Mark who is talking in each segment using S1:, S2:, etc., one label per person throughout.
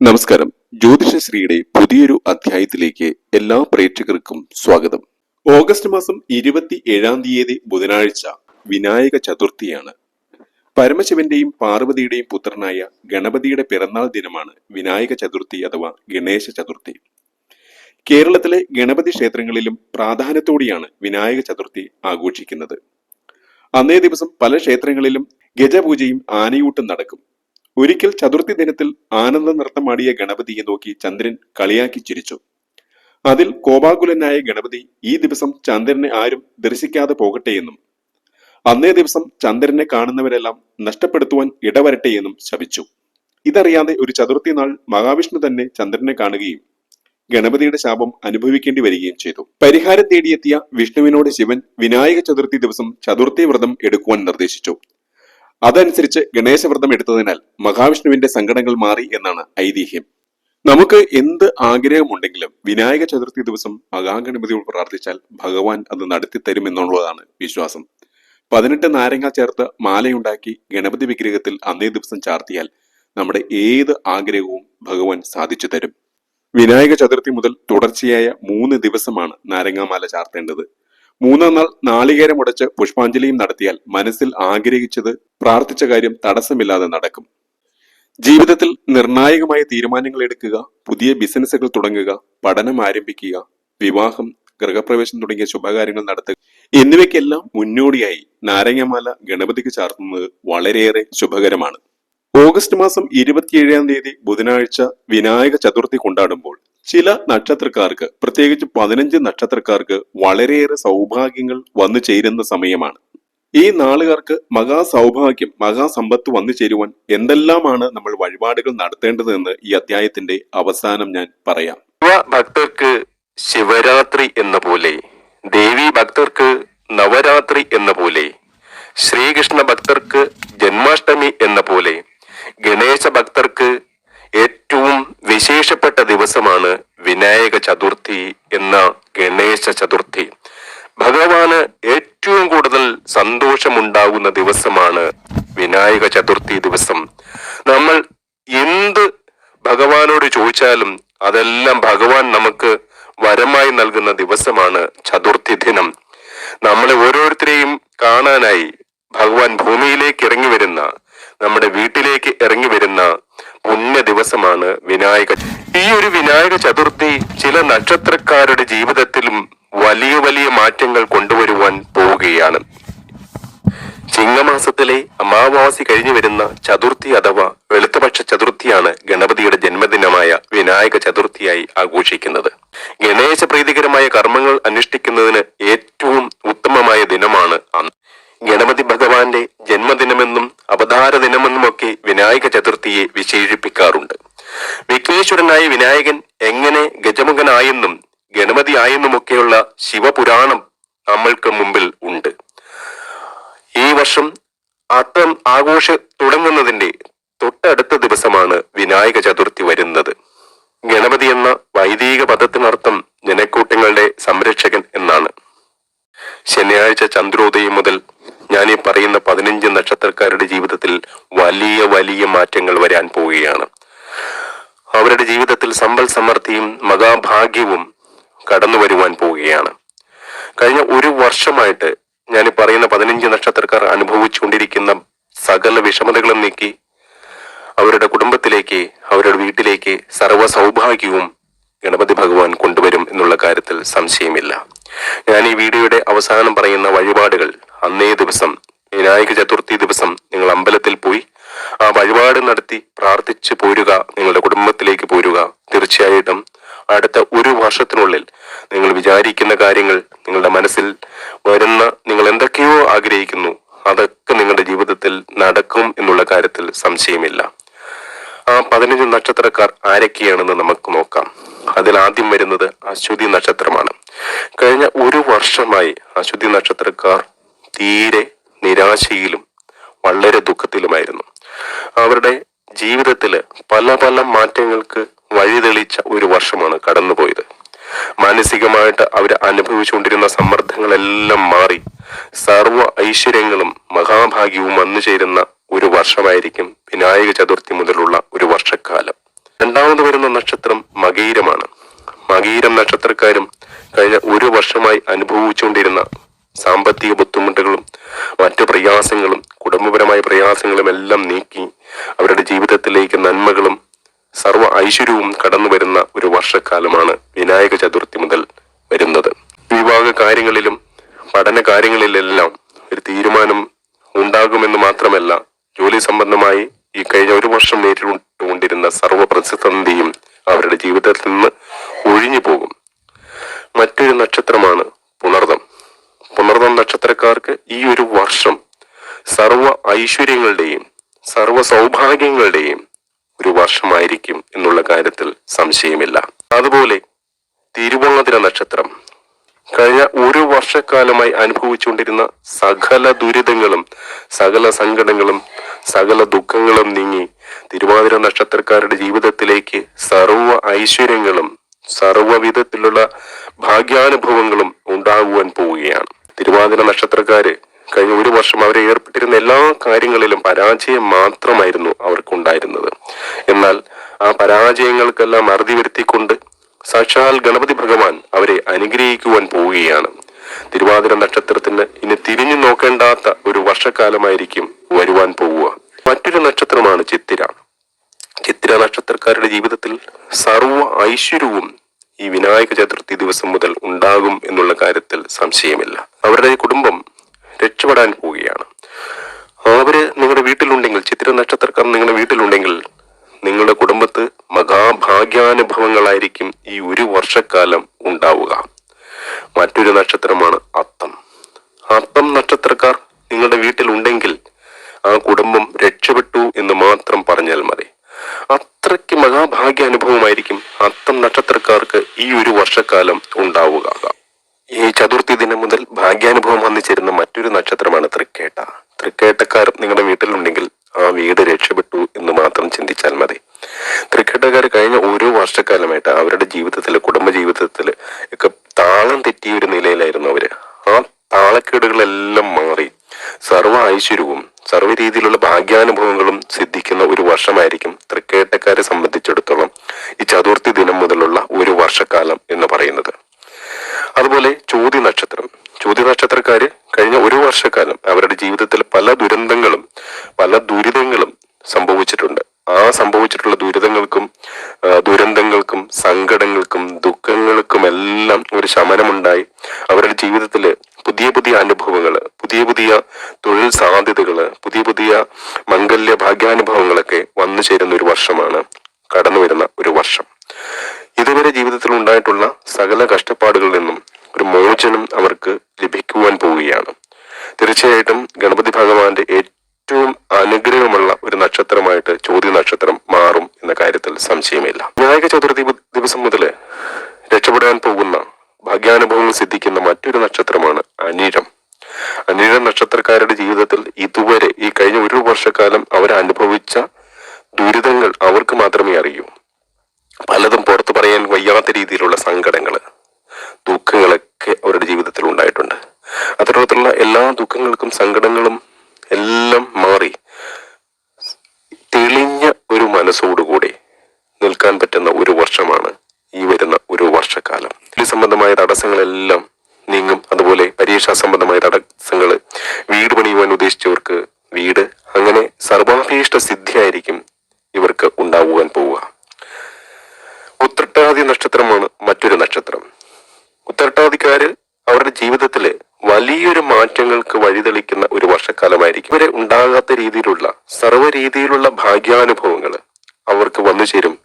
S1: നമസ്കാരം. ജ്യോതിഷശ്രീയുടെ പുതിയൊരു അധ്യായത്തിലേക്ക് എല്ലാ പ്രേക്ഷകർക്കും സ്വാഗതം. ഓഗസ്റ്റ് മാസം ഇരുപത്തി ഏഴാം തീയതി ബുധനാഴ്ച വിനായക ചതുർത്ഥിയാണ്. പരമശിവന്റെയും പാർവതിയുടെയും പുത്രനായ ഗണപതിയുടെ പിറന്നാൾ ദിനമാണ് വിനായക ചതുർത്ഥി അഥവാ ഗണേശ ചതുർത്ഥി. കേരളത്തിലെ ഗണപതി ക്ഷേത്രങ്ങളിലും പ്രാധാന്യത്തോടെയാണ് വിനായക ചതുർത്ഥി ആഘോഷിക്കുന്നത്. അന്നേ ദിവസം പല ക്ഷേത്രങ്ങളിലും ഗജപൂജയും ആനയൂട്ടും നടക്കും. ഒരിക്കൽ ചതുർത്ഥി ദിനത്തിൽ ആനന്ദ നൃത്തമാടിയ ഗണപതിയെ നോക്കി ചന്ദ്രൻ കളിയാക്കി ചിരിച്ചു. അതിൽ കോപാകുലനായ ഗണപതി ഈ ദിവസം ചന്ദ്രനെ ആരും ദർശിക്കാതെ പോകട്ടെയെന്നും അന്നേ ദിവസം ചന്ദ്രനെ കാണുന്നവരെല്ലാം നഷ്ടപ്പെടുത്തുവാൻ ഇടവരട്ടെയെന്നും ശപിച്ചു. ഇതറിയാതെ ഒരു ചതുർത്ഥി നാൾ മഹാവിഷ്ണു തന്നെ ചന്ദ്രനെ കാണുകയും ഗണപതിയുടെ ശാപം അനുഭവിക്കേണ്ടി വരികയും ചെയ്തു. പരിഹാരം തേടിയെത്തിയ വിഷ്ണുവിനോട് ശിവൻ വിനായക ചതുർത്ഥി ദിവസം ചതുർത്ഥി വ്രതം എടുക്കുവാൻ നിർദ്ദേശിച്ചു. അതനുസരിച്ച് ഗണേശവ്രതം എടുത്തതിനാൽ മഹാവിഷ്ണുവിന്റെ സങ്കടങ്ങൾ മാറി എന്നാണ് ഐതിഹ്യം. നമുക്ക് എന്ത് ആഗ്രഹമുണ്ടെങ്കിലും വിനായക ചതുർത്ഥി ദിവസം മഹാഗണപതിയോട് പ്രാർത്ഥിച്ചാൽ ഭഗവാൻ അത് നടത്തി തരുമെന്നുള്ളതാണ് വിശ്വാസം. പതിനെട്ട് നാരങ്ങ ചേർത്ത് മാലയുണ്ടാക്കി ഗണപതി വിഗ്രഹത്തിൽ അന്നേ ദിവസം ചാർത്തിയാൽ നമ്മുടെ ഏത് ആഗ്രഹവും ഭഗവാൻ സാധിച്ചു തരും. വിനായക ചതുർത്ഥി മുതൽ തുടർച്ചയായ മൂന്ന് ദിവസമാണ് നാരങ്ങാമാല ചാർത്തേണ്ടത്. മൂന്നാം നാൾ നാളികേരം ഉടച്ച് പുഷ്പാഞ്ജലിയും നടത്തിയാൽ മനസ്സിൽ ആഗ്രഹിച്ചത് പ്രാർത്ഥിച്ച കാര്യം തടസ്സമില്ലാതെ നടക്കും. ജീവിതത്തിൽ നിർണായകമായ തീരുമാനങ്ങൾ എടുക്കുക പുതിയ ബിസിനസ്സുകൾ തുടങ്ങുക പഠനം ആരംഭിക്കുക വിവാഹം ഗൃഹപ്രവേശം തുടങ്ങിയ ശുഭകാര്യങ്ങൾ നടത്തുക. എന്നിവയ്ക്കെല്ലാം മുന്നോടിയായി നാരങ്ങമാല ഗണപതിക്ക് ചാർത്തുന്നത് വളരെയേറെ ശുഭകരമാണ്. ഓഗസ്റ്റ് മാസം ഇരുപത്തിയേഴാം തീയതി ബുധനാഴ്ച വിനായക ചതുർത്ഥി കൊണ്ടാടുമ്പോൾ ചില നക്ഷത്രക്കാർക്ക് പ്രത്യേകിച്ച് പതിനഞ്ച് നക്ഷത്രക്കാർക്ക് വളരെയേറെ സൗഭാഗ്യങ്ങൾ വന്നു ചേരുന്ന സമയമാണ്. ഈ നാളുകാർക്ക് മഹാസൗഭാഗ്യം മഹാസമ്പത്ത് വന്നു ചേരുവാൻ എന്തെല്ലാമാണ് നമ്മൾ വഴിപാടുകൾ നടത്തേണ്ടതെന്ന് ഈ അധ്യായത്തിന്റെ അവസാനം ഞാൻ പറയാം.
S2: ഭക്തർക്ക് ശിവരാത്രി എന്ന പോലെ ദേവി ഭക്തർക്ക് നവരാത്രി എന്ന പോലെ ശ്രീകൃഷ്ണ ഭക്തർക്ക് ജന്മാഷ്ടമി എന്ന പോലെ ഗണേശ ഭക്തർക്ക് ഏറ്റവും വിശേഷപ്പെട്ട ദിവസമാണ് വിനായക ചതുർത്ഥി എന്ന ഗണേശ ചതുർത്ഥി. ഭഗവാന് ഏറ്റവും കൂടുതൽ സന്തോഷമുണ്ടാകുന്ന ദിവസമാണ് വിനായക ചതുർത്ഥി ദിവസം. നമ്മൾ എന്ത് ഭഗവാനോട് ചോദിച്ചാലും അതെല്ലാം ഭഗവാൻ നമുക്ക് വരമായി നൽകുന്ന ദിവസമാണ് ചതുർത്ഥി ദിനം. നമ്മളെ ഓരോരുത്തരെയും കാണാനായി ഭഗവാൻ ഭൂമിയിലേക്ക് ഇറങ്ങി വരുന്ന നമ്മുടെ വീട്ടിലേക്ക് ഇറങ്ങി വരുന്ന പുണ്യ ദിവസമാണ് വിനായക ഈ ഒരു വിനായക ചതുർത്ഥി ചില നക്ഷത്രക്കാരുടെ ജീവിതത്തിലും വലിയ വലിയ മാറ്റങ്ങൾ കൊണ്ടുവരുവാൻ പോവുകയാണ്. ചിങ്ങമാസത്തിലെ അമാവാസി കഴിഞ്ഞു വരുന്ന ചതുർത്ഥി അഥവാ വെളുത്തപക്ഷ ചതുർത്ഥിയാണ് ഗണപതിയുടെ ജന്മദിനമായ വിനായക ചതുർത്ഥിയായി ആഘോഷിക്കുന്നത്. ഗണേശ പ്രീതികരമായ കർമ്മങ്ങൾ അനുഷ്ഠിക്കുന്നതിന് ഏറ്റവും ഉത്തമമായ ദിനമാണ് അന്ന്. ഗണപതി ഭഗവാന്റെ ജന്മദിനമെന്നും അവതാര ദിനമെന്നുമൊക്കെ വിനായക ചതുർത്ഥിയെ വിശേഷിപ്പിക്കാറുണ്ട്. വിഘ്നേശ്വരനായ വിനായകൻ എങ്ങനെ ഗജമുഖനായെന്നും ഗണപതി ആയെന്നുമൊക്കെയുള്ള ശിവപുരാണം നമ്മൾക്ക് മുമ്പിൽ ഉണ്ട്. ഈ വർഷം അത്തം ആഘോഷ തുടങ്ങുന്നതിന്റെ തൊട്ടടുത്ത ദിവസമാണ് വിനായക ചതുർത്ഥി വരുന്നത്. ഗണപതി എന്ന വൈദിക പദത്തിനർത്ഥം ജനക്കൂട്ടങ്ങളുടെ സംരക്ഷകൻ എന്നാണ്. ശനിയാഴ്ച ചന്ദ്രോദയം മുതൽ ഞാൻ ഈ പറയുന്ന പതിനഞ്ച് നക്ഷത്രക്കാരുടെ ജീവിതത്തിൽ വലിയ വലിയ മാറ്റങ്ങൾ വരാൻ പോവുകയാണ്. അവരുടെ ജീവിതത്തിൽ സമ്പൽ സമൃദ്ധിയും മഹാഭാഗ്യവും കടന്നു വരുവാൻ പോവുകയാണ്. കഴിഞ്ഞ ഒരു വർഷമായിട്ട് ഞാൻ ഈ പറയുന്ന പതിനഞ്ച് നക്ഷത്രക്കാർ അനുഭവിച്ചുകൊണ്ടിരിക്കുന്ന സകല വിഷമതകളും നീക്കി അവരുടെ കുടുംബത്തിലേക്ക് അവരുടെ വീട്ടിലേക്ക് സർവ സൗഭാഗ്യവും ഗണപതി ഭഗവാൻ കൊണ്ടുവരും എന്നുള്ള കാര്യത്തിൽ സംശയമില്ല. ഞാൻ ഈ വീഡിയോയുടെ അവസാനം പറയുന്ന വഴിപാടുകൾ. അന്നേ ദിവസം വിനായക ചതുർത്ഥി ദിവസം നിങ്ങൾ അമ്പലത്തിൽ പോയി ആ വഴിപാട് നടത്തി പ്രാർത്ഥിച്ചു പോരുക നിങ്ങളുടെ കുടുംബത്തിലേക്ക് പോരുക. തീർച്ചയായിട്ടും അടുത്ത ഒരു വർഷത്തിനുള്ളിൽ നിങ്ങൾ വിചാരിക്കുന്ന കാര്യങ്ങൾ നിങ്ങളുടെ മനസ്സിൽ വരുന്ന നിങ്ങൾ എന്തൊക്കെയോ ആഗ്രഹിക്കുന്നു. അതൊക്കെ നിങ്ങളുടെ ജീവിതത്തിൽ നടക്കും എന്നുള്ള കാര്യത്തിൽ സംശയമില്ല. ആ പതിനഞ്ച് നക്ഷത്രക്കാർ ആരൊക്കെയാണെന്ന് നമുക്ക് നോക്കാം. അതിൽ ആദ്യം വരുന്നത് അശ്വതി നക്ഷത്രമാണ്. കഴിഞ്ഞ ഒരു വർഷമായി അശ്വതി നക്ഷത്രക്കാർ തീരെ നിരാശയിലും വളരെ ദുഃഖത്തിലുമായിരുന്നു. അവരുടെ ജീവിതത്തിൽ പല പല മാറ്റങ്ങൾക്ക് വഴിതെളിച്ച ഒരു വർഷമാണ് കടന്നുപോയത്. മാനസികമായിട്ട് അവർ അനുഭവിച്ചുകൊണ്ടിരുന്ന സമ്മർദ്ദങ്ങളെല്ലാം മാറി സർവ ഐശ്വര്യങ്ങളും മഹാഭാഗ്യവും വന്നു ചേരുന്ന ഒരു വർഷമായിരിക്കും വിനായക ചതുർത്ഥി മുതലുള്ള ഒരു വർഷക്കാലം. രണ്ടാമത് വരുന്ന നക്ഷത്രം മകീരമാണ്. മകീരം നക്ഷത്രക്കാരും കഴിഞ്ഞ ഒരു വർഷമായി അനുഭവിച്ചുകൊണ്ടിരുന്ന സാമ്പത്തിക ബുദ്ധിമുട്ടുകളും മറ്റു പ്രയാസങ്ങളും കുടുംബപരമായ പ്രയാസങ്ങളും എല്ലാം നീക്കി അവരുടെ ജീവിതത്തിലേക്ക് നന്മകളും സർവ ഐശ്വര്യവും കടന്നു വരുന്ന ഒരു വർഷക്കാലമാണ് വിനായക ചതുർത്ഥി മുതൽ വരുന്നത്. വിവാഹ കാര്യങ്ങളിലും പഠന കാര്യങ്ങളിലെല്ലാം ഒരു തീരുമാനം ഉണ്ടാകുമെന്ന് മാത്രമല്ല ജോലി സംബന്ധമായി ഈ കഴിഞ്ഞ ഒരു വർഷം നേരിട്ടുകൊണ്ടിരുന്ന സർവ പ്രതിസന്ധിയും അവരുടെ ജീവിതത്തിൽ നിന്ന് ഒഴിഞ്ഞു പോകും. മറ്റൊരു നക്ഷത്രമാണ് പുണർദം. പുണർദം നക്ഷത്രക്കാർക്ക് ഈ ഒരു വർഷം സർവ ഐശ്വര്യങ്ങളുടെയും സർവ സൗഭാഗ്യങ്ങളുടെയും ഒരു വർഷമായിരിക്കും എന്നുള്ള കാര്യത്തിൽ സംശയമില്ല. അതുപോലെ തിരുവോണതിര നക്ഷത്രം. കഴിഞ്ഞ ഒരു വർഷക്കാലമായി അനുഭവിച്ചുകൊണ്ടിരുന്ന സകല ദുരിതങ്ങളും സകല സങ്കടങ്ങളും സകല ദുഃഖങ്ങളും നീങ്ങി തിരുവാതിര നക്ഷത്രക്കാരുടെ ജീവിതത്തിലേക്ക് സർവ ഐശ്വര്യങ്ങളും സർവവിധത്തിലുള്ള ഭാഗ്യാനുഭവങ്ങളും ഉണ്ടാകുവാൻ പോവുകയാണ്. തിരുവാതിര നക്ഷത്രക്കാര് കഴിഞ്ഞ ഒരു വർഷം അവരെ ഏർപ്പെട്ടിരുന്ന എല്ലാ കാര്യങ്ങളിലും പരാജയം മാത്രമായിരുന്നു അവർക്കുണ്ടായിരുന്നത്. എന്നാൽ ആ പരാജയങ്ങൾക്കെല്ലാം അറുതി വരുത്തിക്കൊണ്ട് സാക്ഷാൽ ഗണപതി ഭഗവാൻ അവരെ അനുഗ്രഹിക്കുവാൻ പോവുകയാണ്. തിരുവാതിര നക്ഷത്രത്തിന് ഇനി തിരിഞ്ഞു നോക്കേണ്ടാത്ത ഒരു വർഷക്കാലമായിരിക്കും വരുവാൻ പോവുക. മറ്റൊരു നക്ഷത്രമാണ് ചിത്തിര. ചിത്തിര നക്ഷത്രക്കാരുടെ ജീവിതത്തിൽ സർവ ഐശ്വര്യവും ഈ വിനായക ചതുർത്ഥി ദിവസം മുതൽ ഉണ്ടാകും എന്നുള്ള കാര്യത്തിൽ സംശയമില്ല. അവരുടെ കുടുംബം രക്ഷപ്പെടാൻ പോവുകയാണ്. അവർ നിങ്ങളുടെ വീട്ടിലുണ്ടെങ്കിൽ ചിത്ര നക്ഷത്രക്കാർ നിങ്ങളുടെ വീട്ടിലുണ്ടെങ്കിൽ നിങ്ങളുടെ കുടുംബത്ത് മഹാഭാഗ്യാനുഭവങ്ങളായിരിക്കും ഈ ഒരു വർഷക്കാലം ഉണ്ടാവുക. മറ്റൊരു നക്ഷത്രമാണ് അത്തം. അത്തം നക്ഷത്രക്കാർ നിങ്ങളുടെ വീട്ടിലുണ്ടെങ്കിൽ ആ കുടുംബം രക്ഷപ്പെട്ടു എന്ന് മാത്രം പറഞ്ഞാൽ മതി. അനുഭവമായിരിക്കും അത്തം നക്ഷത്രക്കാർക്ക് ഈ ഒരു വർഷക്കാലം ഉണ്ടാവുക. ഈ ചതുർത്ഥി ദിനം മുതൽ ഭാഗ്യാനുഭവം വന്നു മറ്റൊരു നക്ഷത്രമാണ് തൃക്കേട്ട. തൃക്കേട്ടക്കാർ നിങ്ങളുടെ വീട്ടിലുണ്ടെങ്കിൽ ആ വീട് രക്ഷപ്പെട്ടു എന്ന് മാത്രം ചിന്തിച്ചാൽ മതി. തൃക്കേട്ടക്കാർ കഴിഞ്ഞ ഓരോ വർഷക്കാലമായിട്ട് അവരുടെ ജീവിതത്തിൽ കുടുംബ ജീവിതത്തിൽ ഒക്കെ താളം തെറ്റിയ ഒരു നിലയിലായിരുന്നു അവർ. ആ താളക്കേടുകളെല്ലാം മാറി സർവ ഐശ്വര്യവും സർവ രീതിയിലുള്ള ഭാഗ്യാനുഭവങ്ങളും സിദ്ധിക്കുന്ന ഒരു വർഷമായിരിക്കും തൃക്കേട്ടക്കാരെ സംബന്ധിച്ചിടത്തോളം ഈ ചതുർത്ഥി ദിനം മുതലുള്ള ഒരു വർഷക്കാലം എന്ന് പറയുന്നത് അതുപോലെ ചോതി നക്ഷത്രം ചോതി നക്ഷത്രക്കാര് കഴിഞ്ഞ ഒരു വർഷക്കാലം അവരുടെ ജീവിതത്തിൽ പല ദുരന്തങ്ങളും പല ദുരിതങ്ങളും സംഭവിച്ചിട്ടുണ്ട്. ആ സംഭവിച്ചിട്ടുള്ള ദുരിതങ്ങൾക്കും ദുരന്തങ്ങൾക്കും സങ്കടങ്ങൾക്കും ദുഃഖങ്ങൾക്കും എല്ലാം ഒരു ശമനമുണ്ടായി. അവരുടെ ജീവിതത്തിൽ പുതിയ പുതിയ അനുഭവങ്ങൾ പുതിയ പുതിയ തൊഴിൽ സാധ്യതകൾ പുതിയ പുതിയ മംഗല്യ ഭാഗ്യാനുഭവങ്ങളൊക്കെ വന്നു ചേരുന്ന ഒരു വർഷമാണ് കടന്നു വരുന്ന ഒരു വർഷം. ഇതുവരെ ജീവിതത്തിൽ ഉണ്ടായിട്ടുള്ള സകല കഷ്ടപ്പാടുകളിൽ നിന്നും ഒരു മോചനം അവർക്ക് ലഭിക്കുവാൻ പോവുകയാണ്. തീർച്ചയായിട്ടും ഗണപതി ഭഗവാന്റെ ഏറ്റവും അനുഗ്രഹമുള്ള ഒരു നക്ഷത്രമായിട്ട് ചോദ്യ നക്ഷത്രം മാറും എന്ന കാര്യത്തിൽ സംശയമില്ല. വിനായക ചതുർത്ഥി ദിവസം മുതൽ രക്ഷപ്പെടാൻ പോകുന്ന ഭാഗ്യാനുഭവങ്ങൾ സിദ്ധിക്കുന്ന മറ്റൊരു നക്ഷത്രമാണ് അനിഴം. അനിഴം നക്ഷത്രക്കാരുടെ ജീവിതത്തിൽ ഇതുവരെ ഈ കഴിഞ്ഞ ഒരു വർഷക്കാലം അവരനുഭവിച്ച ദുരിതങ്ങൾ അവർക്ക് മാത്രമേ അറിയൂ. പലതും പുറത്തു പറയാൻ വയ്യാത്ത രീതിയിലുള്ള സങ്കടങ്ങൾ ദുഃഖങ്ങളൊക്കെ അവരുടെ ജീവിതത്തിൽ ഉണ്ടായിട്ടുണ്ട്. അത്തരത്തിലുള്ള എല്ലാ ദുഃഖങ്ങൾക്കും സങ്കടങ്ങളും എല്ലാം മാറി തെളിഞ്ഞ ഒരു മനസ്സോടുകൂടി നിൽക്കാൻ പറ്റുന്ന ഒരു വർഷമാണ് ഈ വരുന്ന ഒരു വർഷക്കാലം ജോലി സംബന്ധമായ തടസ്സങ്ങളെല്ലാം നീങ്ങും അതുപോലെ പരീക്ഷാ സംബന്ധമായ തടസ്സങ്ങൾ വീട് പണിയുവാൻ ഉദ്ദേശിച്ചവർക്ക് വീട് അങ്ങനെ സർവാഭീഷ്ട സിദ്ധിയായിരിക്കും ഇവർക്ക് ഉണ്ടാവുവാൻ പോവുക. ഉത്രട്ടാതി നക്ഷത്രമാണ് മറ്റൊരു നക്ഷത്രം. ഉത്രട്ടാതിക്കാര് അവരുടെ ജീവിതത്തിൽ വലിയൊരു മാറ്റങ്ങൾക്ക് വഴിതെളിക്കുന്ന ഒരു വർഷക്കാലമായിരിക്കും. ഇവരെ ഉണ്ടാകാത്ത രീതിയിലുള്ള സർവ രീതിയിലുള്ള ഭാഗ്യാനുഭവങ്ങൾ അവർക്ക് വന്നു ചേരും.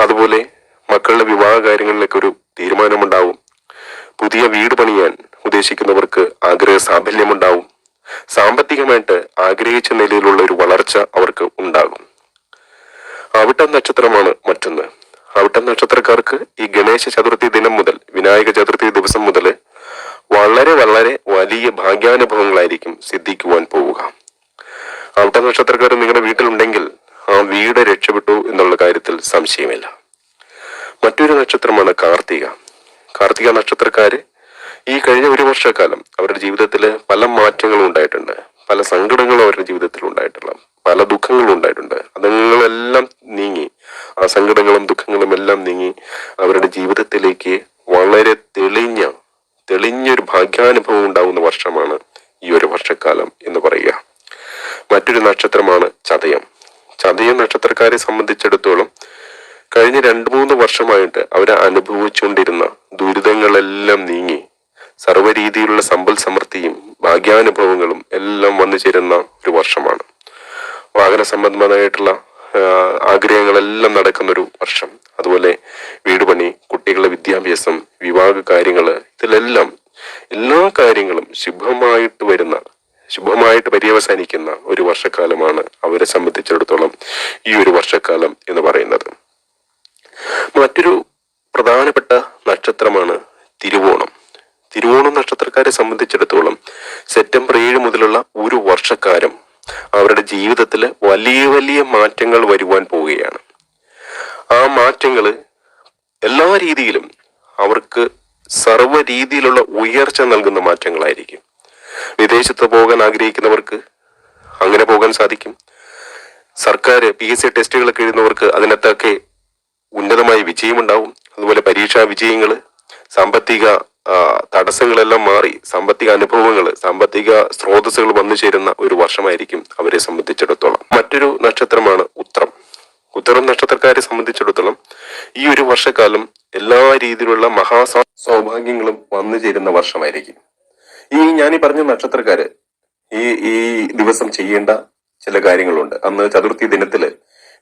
S2: അതുപോലെ മക്കളുടെ വിവാഹ കാര്യങ്ങളിലൊക്കെ ഒരു തീരുമാനമുണ്ടാവും. പുതിയ വീട് പണിയാൻ ഉദ്ദേശിക്കുന്നവർക്ക് ആഗ്രഹ സാഫല്യമുണ്ടാവും സാമ്പത്തികമായിട്ട് ആഗ്രഹിച്ച നിലയിലുള്ള ഒരു വളർച്ച അവർക്ക് ഉണ്ടാകും. അവിട്ടം നക്ഷത്രമാണ് മറ്റൊന്ന്. അവിട്ടം നക്ഷത്രക്കാർക്ക് ഈ ഗണേശ ചതുർത്ഥി ദിനം മുതൽ വിനായക ചതുർത്ഥി ദിവസം മുതൽ വളരെ വളരെ വലിയ ഭാഗ്യാനുഭവങ്ങളായിരിക്കും സിദ്ധിക്കുവാൻ പോവുക. അവിട്ട നക്ഷത്രക്കാർ നിങ്ങളുടെ വീട്ടിലുണ്ടെങ്കിൽ ആ വീട് രക്ഷപ്പെട്ടു എന്നുള്ള കാര്യത്തിൽ സംശയമില്ല. മറ്റൊരു നക്ഷത്രമാണ് കാർത്തിക. കാർത്തിക നക്ഷത്രക്കാര് ഈ കഴിഞ്ഞ ഒരു വർഷക്കാലം അവരുടെ ജീവിതത്തിൽ പല മാറ്റങ്ങളും ഉണ്ടായിട്ടുണ്ട്. പല സങ്കടങ്ങളും അവരുടെ ജീവിതത്തിൽ ഉണ്ടായിട്ടുള്ള പല ദുഃഖങ്ങളും ഉണ്ടായിട്ടുണ്ട്. അതുങ്ങളെല്ലാം നീങ്ങി. ആ സങ്കടങ്ങളും ദുഃഖങ്ങളും എല്ലാം നീങ്ങി അവരുടെ ജീവിതത്തിലേക്ക് വളരെ തെളിഞ്ഞ തെളിഞ്ഞൊരു ഭാഗ്യാനുഭവം ഉണ്ടാകുന്ന വർഷമാണ് ഈ ഒരു വർഷക്കാലം എന്ന് പറയുക. മറ്റൊരു നക്ഷത്രമാണ് ചതയം. ചതയം നക്ഷത്രക്കാരെ സംബന്ധിച്ചിടത്തോളം കഴിഞ്ഞ രണ്ടു മൂന്ന് വർഷമായിട്ട് അവർ അനുഭവിച്ചുകൊണ്ടിരുന്ന ദുരിതങ്ങളെല്ലാം നീങ്ങി. സർവ രീതിയിലുള്ള സമ്പൽ സമൃദ്ധിയും ഭാഗ്യാനുഭവങ്ങളും എല്ലാം വന്നു ചേരുന്ന ഒരു വർഷമാണ്. വാഹന സംബന്ധമായിട്ടുള്ള ആഗ്രഹങ്ങളെല്ലാം നടക്കുന്ന ഒരു വർഷം. അതുപോലെ വീട് പണി കുട്ടികളുടെ വിദ്യാഭ്യാസം വിവാഹ കാര്യങ്ങൾ ഇതിലെല്ലാം എല്ലാ കാര്യങ്ങളും ശുഭമായിട്ട് വരുന്ന ശുഭമായിട്ട് പര്യവസാനിക്കുന്ന ഒരു വർഷക്കാലമാണ് അവരെ സംബന്ധിച്ചിടത്തോളം ഈ ഒരു വർഷക്കാലം എന്ന് പറയുന്നത്. മറ്റൊരു പ്രധാനപ്പെട്ട നക്ഷത്രമാണ് തിരുവോണം. തിരുവോണം നക്ഷത്രക്കാരെ സംബന്ധിച്ചിടത്തോളം സെപ്റ്റംബർ ഏഴ് മുതലുള്ള ഒരു വർഷക്കാരം അവരുടെ ജീവിതത്തിൽ വലിയ വലിയ മാറ്റങ്ങൾ വരുവാൻ പോവുകയാണ്. ആ മാറ്റങ്ങൾ എല്ലാ രീതിയിലും അവർക്ക് സർവ രീതിയിലുള്ള ഉയർച്ച നൽകുന്ന മാറ്റങ്ങളായിരിക്കും. വിദേശത്ത് പോകാൻ ആഗ്രഹിക്കുന്നവർക്ക് അങ്ങനെ പോകാൻ സാധിക്കും. സർക്കാർ പി എസ് സി ടെസ്റ്റുകളൊക്കെ എഴുതുന്നവർക്ക് അതിനകത്തൊക്കെ ഉന്നതമായ വിജയമുണ്ടാവും. അതുപോലെ പരീക്ഷാ വിജയങ്ങൾ സാമ്പത്തിക തടസ്സങ്ങളെല്ലാം മാറി. സാമ്പത്തിക അനുഭവങ്ങൾ സാമ്പത്തിക സ്രോതസ്സുകൾ വന്നു ചേരുന്ന ഒരു വർഷമായിരിക്കും അവരെ സംബന്ധിച്ചിടത്തോളം. മറ്റൊരു നക്ഷത്രമാണ് ഉത്രം. ഉത്തരം നക്ഷത്രക്കാരെ സംബന്ധിച്ചിടത്തോളം ഈ ഒരു വർഷക്കാലം എല്ലാ രീതിയിലുള്ള മഹാ സൗഭാഗ്യങ്ങളും വന്നു ചേരുന്ന വർഷമായിരിക്കും. ഈ ഞാൻ ഈ പറഞ്ഞ നക്ഷത്രക്കാര് ഈ ഈ ദിവസം ചെയ്യേണ്ട ചില കാര്യങ്ങളുണ്ട്. അന്ന് ചതുർത്ഥി ദിനത്തിൽ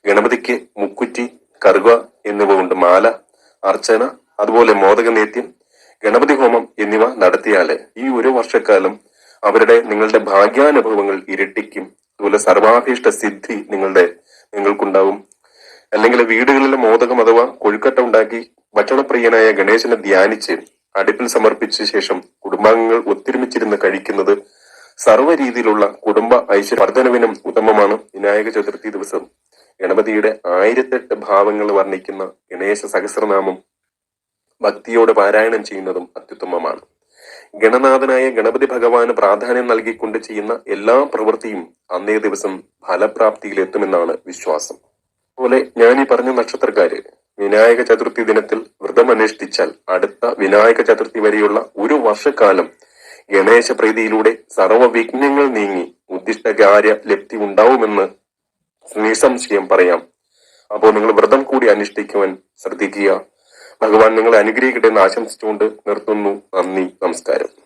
S2: ഗണപതിക്ക് മുക്കുറ്റി കറുക എന്നിവ കൊണ്ട് മാല അർച്ചന അതുപോലെ മോദക നേത്യം ഗണപതി ഹോമം എന്നിവ നടത്തിയാൽ ഈ ഒരു വർഷക്കാലം അവരുടെ നിങ്ങളുടെ ഭാഗ്യാനുഭവങ്ങൾ ഇരട്ടിക്കും. അതുപോലെ സർവാഭീഷ്ട സിദ്ധി നിങ്ങളുടെ നിങ്ങൾക്കുണ്ടാവും. അല്ലെങ്കിൽ വീടുകളിലെ മോദകം അഥവാ കൊഴുക്കട്ട ഉണ്ടാക്കി ഭക്ഷണപ്രിയനായ ഗണേശനെ ധ്യാനിച്ച് അടുപ്പിൽ സമർപ്പിച്ച ശേഷം കുടുംബാംഗങ്ങൾ ഒത്തൊരുമിച്ചിരുന്ന് കഴിക്കുന്നത് സർവ രീതിയിലുള്ള കുടുംബ ഐശ്വര്യവർദ്ധനവിനും ഉത്തമമാണ്. വിനായക ചതുർത്ഥി ദിവസം ഗണപതിയുടെ ആയിരത്തെട്ട് ഭാവങ്ങൾ വർണിക്കുന്ന ഗണേശ സഹസ്രനാമം ഭക്തിയോടെ പാരായണം ചെയ്യുന്നതും അത്യുത്തമമാണ്. ഗണനാഥനായ ഗണപതി ഭഗവാന് പ്രാധാന്യം നൽകിക്കൊണ്ട് ചെയ്യുന്ന എല്ലാ പ്രവൃത്തിയും അന്നേ ദിവസം ഫലപ്രാപ്തിയിലെത്തുമെന്നാണ് വിശ്വാസം. അതുപോലെ ഞാൻ ഈ പറഞ്ഞ നക്ഷത്രക്കാര് വിനായക ചതുർത്ഥി ദിനത്തിൽ വ്രതം അനുഷ്ഠിച്ചാൽ അടുത്ത വിനായക ചതുർത്ഥി വരെയുള്ള ഒരു വർഷക്കാലം ഗണേശ പ്രീതിയിലൂടെ സർവവിഘ്നങ്ങൾ നീങ്ങി ഉദ്ദിഷ്ട കാര്യ ലബ്ധി ഉണ്ടാവുമെന്ന് നിസംശയം പറയാം. അപ്പോൾ നിങ്ങൾ വ്രതം കൂടി അനുഷ്ഠിക്കുവാൻ ശ്രദ്ധിക്കുക. ഭഗവാൻ നിങ്ങളെ അനുഗ്രഹിക്കട്ടെ എന്ന് ആശംസിച്ചുകൊണ്ട് നിർത്തുന്നു. നന്ദി നമസ്കാരം.